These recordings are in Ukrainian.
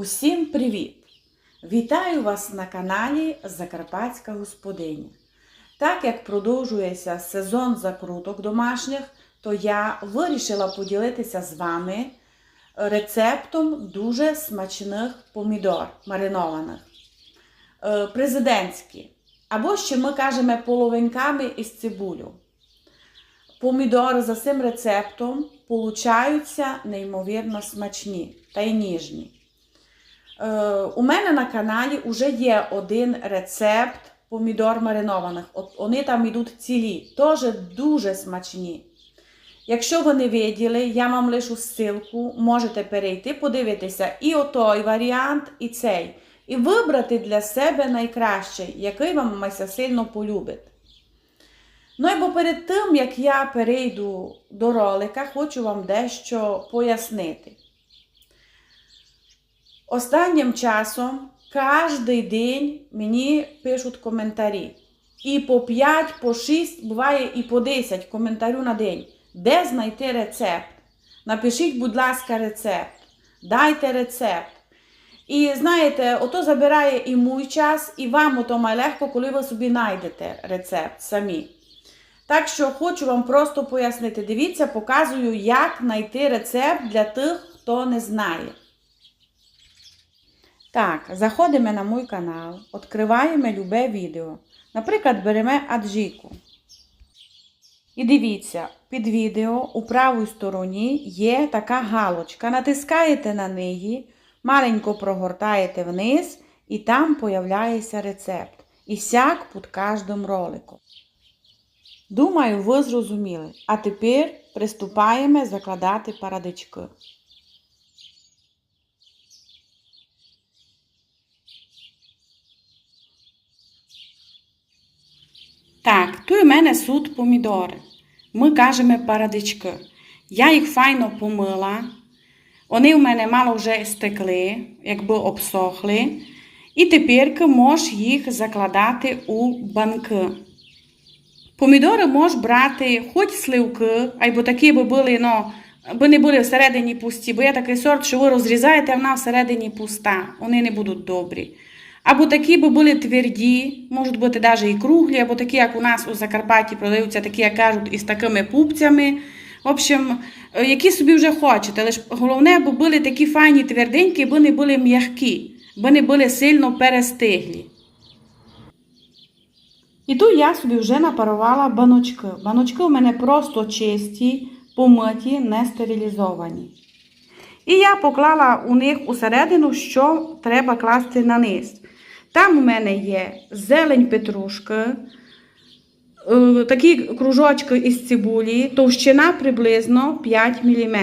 Усім привіт! Вітаю вас на каналі Закарпатська Господиня. Так як продовжується сезон закруток домашніх, то я вирішила поділитися з вами рецептом дуже смачних помідор маринованих. Е, Президентські. Або ще ми кажемо половинками із цибулю. Помідори за цим рецептом получаються неймовірно смачні та й ніжні. Е, у мене на каналі вже є один рецепт помідор маринованих. От вони там йдуть цілі, теж дуже смачні. Якщо ви не виділи, я вам лишу ссылку, можете перейти, подивитися і отой варіант, і цей. І вибрати для себе найкращий, який вам майся сильно полюбить. Ну і бо перед тим, як я перейду до ролика, хочу вам дещо пояснити. Останнім часом кожен день мені пишуть коментарі. І по 5, по 6, буває і по 10 коментарів на день. Де знайти рецепт? Напишіть, будь ласка, рецепт. Дайте рецепт. І знаєте, ото забирає і мій час, і вам ото легко, коли ви собі знайдете рецепт самі. Так що хочу вам просто пояснити. Дивіться, показую, як знайти рецепт для тих, хто не знає. Так, заходимо на мій канал, відкриваємо любе відео. Наприклад, беремо аджіку. І дивіться, під відео у правій стороні є така галочка. Натискаєте на неї, маленько прогортаєте вниз, і там появляється рецепт. І сяк під кожним роликом. Думаю, ви зрозуміли. А тепер приступаємо закладати парадички. Так, тут у мене суд помідори. Ми кажемо парадички. Я їх файно помила. Вони у мене мало вже стекли, якби обсохли. І тепер можеш їх закладати у банки. Помідори можеш брати хоч сливки, або такі би були, ну, би не були всередині пусті, бо є такий сорт, що ви розрізаєте, а вона всередині пуста. Вони не будуть добрі. Або такі би були тверді, можуть бути навіть і круглі, або такі, як у нас у Закарпатті продаються, такі, як кажуть, із такими пупцями. В общем, е, які собі вже хочете. Лише головне, бо були такі файні тверденькі, бо не були м'які, бо не були сильно перестиглі. І тут я собі вже напарувала баночки. Баночки у мене просто чисті, помиті, не стерилізовані. І я поклала у них усередину, що треба класти на низ. Там у мене є зелень петрушки, е, такі кружочки із цибулі, товщина приблизно 5 мм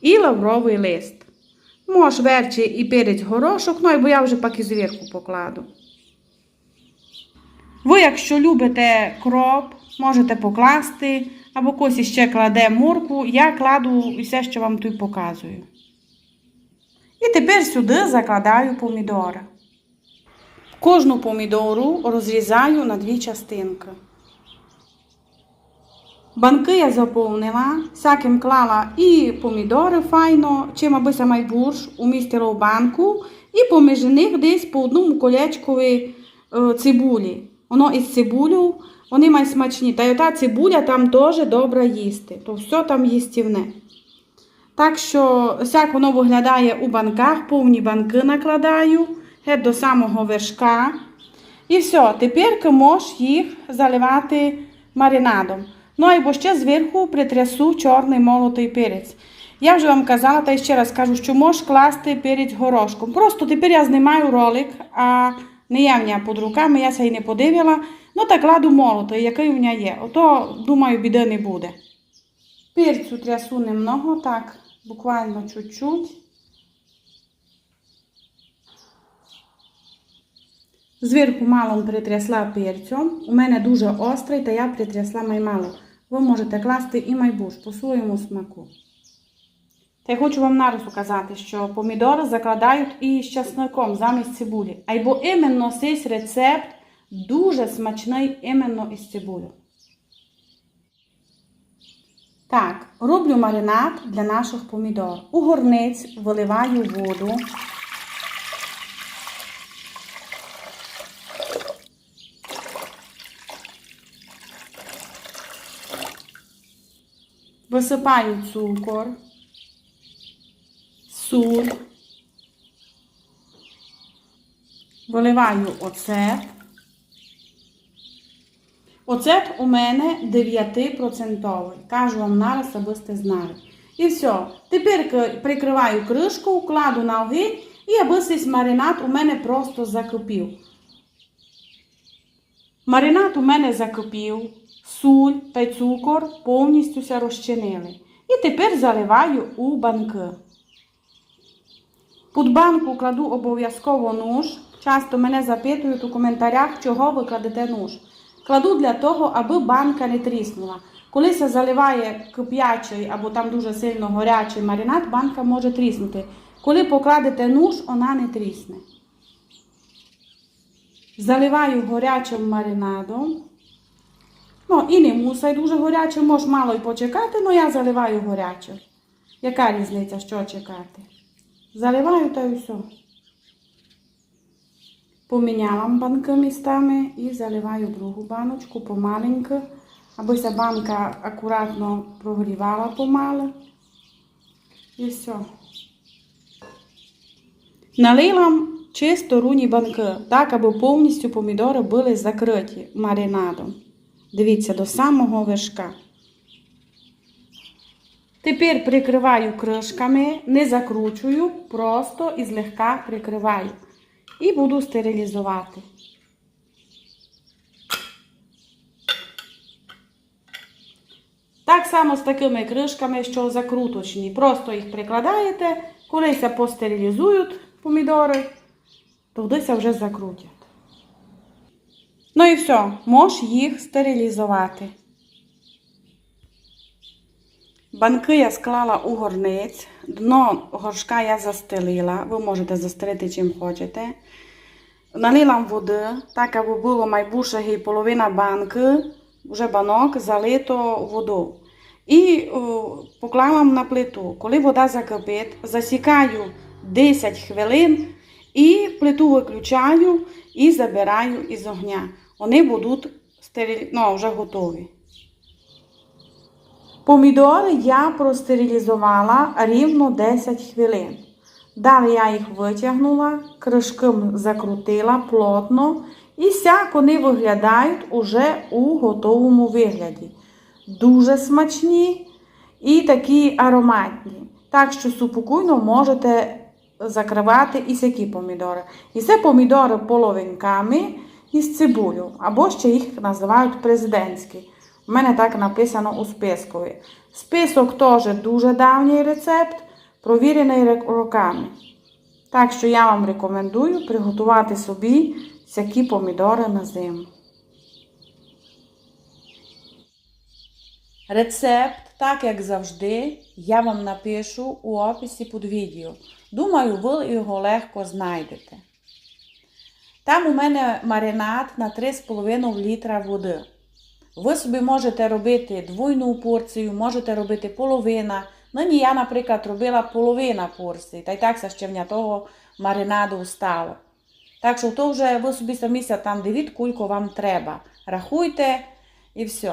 і лавровий лист. Може верчі і перець горошок, ну або я вже паки зверху покладу. Ви, якщо любите кроп, можете покласти, або когось ще кладе морку, я кладу все, що вам тут показую. І тепер сюди закладаю помідори. Кожну помідору розрізаю на дві частинки. Банки я заповнила, всяким клала і помідори файно, чим аби саме бурш умістила в банку, і поміж них десь по одному колечкові е, цибулі. Воно із цибулю, вони мають смачні. Та й ота цибуля там теж добре їсти. То все там їстівне. Так що, як воно виглядає у банках, повні банки накладаю геть до самого вершка. І все, тепер можеш їх заливати маринадом. Ну або ще зверху притрясу чорний молотий перець. Я вже вам казала, та ще раз кажу, що можеш класти перець горошком. Просто тепер я знімаю ролик, а не я в мене під руками, я це і не подивила. Ну так кладу молотий, який у мене є. Ото, думаю, біди не буде. Перцю трясу немного, так, буквально чуть-чуть. Зверху мало притрясла перцем. У мене дуже острий, та я притрясла маймало. Ви можете класти і майбуш по своєму смаку. Та я хочу вам нарису казати, що помідори закладають і з часником замість цибулі. Або іменно цей рецепт дуже смачний іменно із цибулю. Так, роблю маринад для наших помідор. У горниць виливаю воду. Висипаю цукор, суль, виливаю оцет. Оцет у мене 9%. Кажу вам нараз, аби сте знали. І все. Тепер прикриваю кришку, кладу на огонь і аби цей маринад у мене просто закипів. Маринад у мене закипів, суль та цукор повністю розчинили. І тепер заливаю у банки. Під банку кладу обов'язково нож. Часто мене запитують у коментарях, чого ви кладете нож. Кладу для того, аби банка не тріснула. Коли се заливає кип'ячий або там дуже сильно горячий маринад, банка може тріснути. Коли покладете нож, вона не трісне. Заливаю горячим маринадом. Ну, і не мусить дуже горячим, може мало й почекати, але я заливаю горячим. Яка різниця, що чекати? Заливаю та й все. Поміняла банки містами і заливаю другу баночку помаленьку, аби ця банка акуратно прогрівала помалу. І все. Налила чисто руні банки, так, аби повністю помідори були закриті маринадом. Дивіться, до самого вершка. Тепер прикриваю кришками, не закручую, просто і злегка прикриваю. І буду стерилізувати. Так само з такими кришками, що закруточні. Просто їх прикладаєте, колися постерилізують помідори, тодися вже закрутять. Ну і все, можеш їх стерилізувати. Банки я склала у горниць, дно горшка я застелила, ви можете застелити чим хочете. Налила води, так аби було майбуше половина банки, вже банок залито водою. І о, поклала на плиту. Коли вода закипить, засікаю 10 хвилин і плиту виключаю і забираю із огня. Вони будуть стерилі... ну, вже готові. Помідори я простерилізувала рівно 10 хвилин. Далі я їх витягнула, кришком закрутила плотно і сяк вони виглядають уже у готовому вигляді. Дуже смачні і такі ароматні. Так що супокійно можете закривати і сякі помідори. І це помідори половинками із цибулю, або ще їх називають президентські. У мене так написано у спискові. Список теж дуже давній рецепт, провірений роками. Так що я вам рекомендую приготувати собі всякі помідори на зиму. Рецепт, так як завжди, я вам напишу у описі під відео. Думаю, ви його легко знайдете. Там у мене маринад на 3,5 літра води. Ви собі можете робити двойну порцію, можете робити половина. Нині я, наприклад, робила половина порції, та й так се ще в того маринаду стало. Так що то вже ви собі самі там дивіть, кулько вам треба. Рахуйте і все.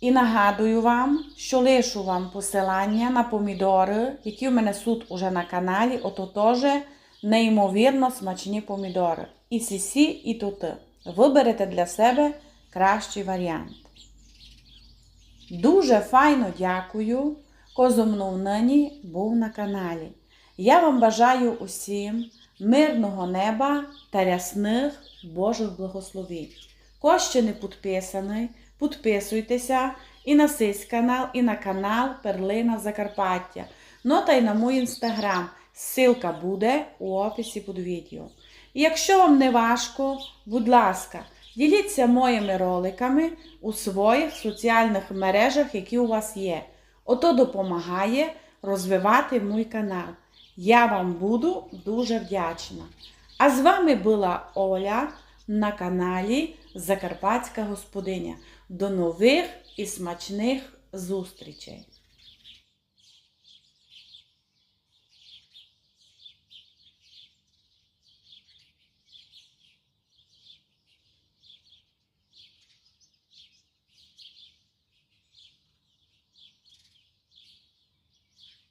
І нагадую вам, що лишу вам посилання на помідори, які у мене суд уже на каналі, ото теж неймовірно смачні помідори. І сісі, і тути. Виберете для себе кращий варіант. Дуже файно дякую, ко зо мною нині був на каналі. Я вам бажаю усім мирного неба та рясних Божих благословень. Ко ще не підписаний, підписуйтеся і на цей канал, і на канал Перлина Закарпаття. Ну та й на мій інстаграм. Ссылка буде у описі під відео. І якщо вам не важко, будь ласка, діліться моїми роликами у своїх соціальних мережах, які у вас є. Ото допомагає розвивати мій канал. Я вам буду дуже вдячна. А з вами була Оля на каналі Закарпатська Господиня. До нових і смачних зустрічей!